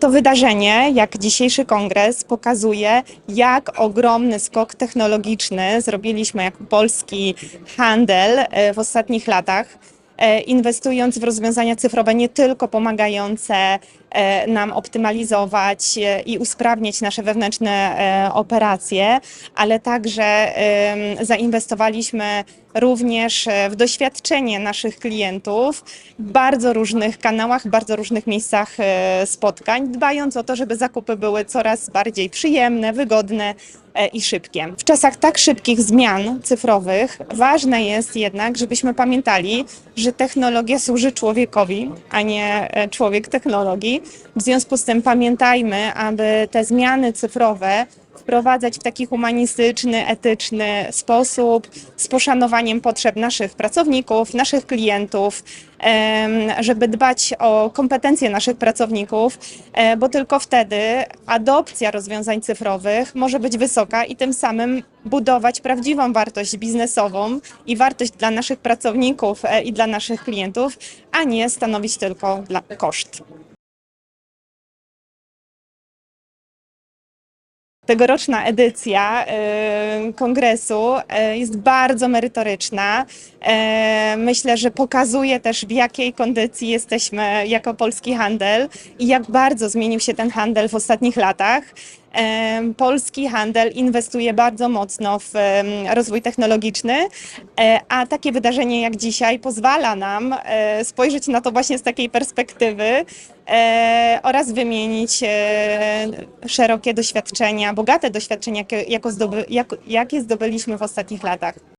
To wydarzenie, jak dzisiejszy kongres, pokazuje, jak ogromny skok technologiczny zrobiliśmy jako polski handel e, w ostatnich latach, e, inwestując w rozwiązania cyfrowe nie tylko pomagające e, nam optymalizować i usprawniać nasze wewnętrzne operacje, ale także zainwestowaliśmy również e, w doświadczenie naszych klientów w bardzo różnych kanałach, w bardzo różnych miejscach e, spotkań, dbając o to, żeby zakupy były coraz bardziej przyjemne, wygodne e, i szybkie. W czasach tak szybkich zmian cyfrowych ważne jest jednak, żebyśmy pamiętali, że technologia służy człowiekowi, a nie człowiek technologii. W związku z tym pamiętajmy, aby te zmiany cyfrowe wprowadzać w taki humanistyczny, etyczny sposób, z poszanowaniem potrzeb naszych pracowników, naszych klientów, żeby dbać o kompetencje naszych pracowników, e, bo tylko wtedy adopcja rozwiązań cyfrowych może być wysoka i tym samym budować prawdziwą wartość biznesową i wartość dla naszych pracowników e, i dla naszych klientów, a nie stanowić tylko koszt. Tegoroczna edycja e, kongresu e, jest bardzo merytoryczna. E, Myślę, że pokazuje też, w jakiej kondycji jesteśmy jako polski handel i jak bardzo zmienił się ten handel w ostatnich latach. Polski handel inwestuje bardzo mocno w rozwój technologiczny, e, a takie wydarzenie jak dzisiaj pozwala nam e, spojrzeć na to właśnie z takiej perspektywy e, oraz wymienić szerokie doświadczenia, bogate doświadczenia, jakie zdobyliśmy w ostatnich latach.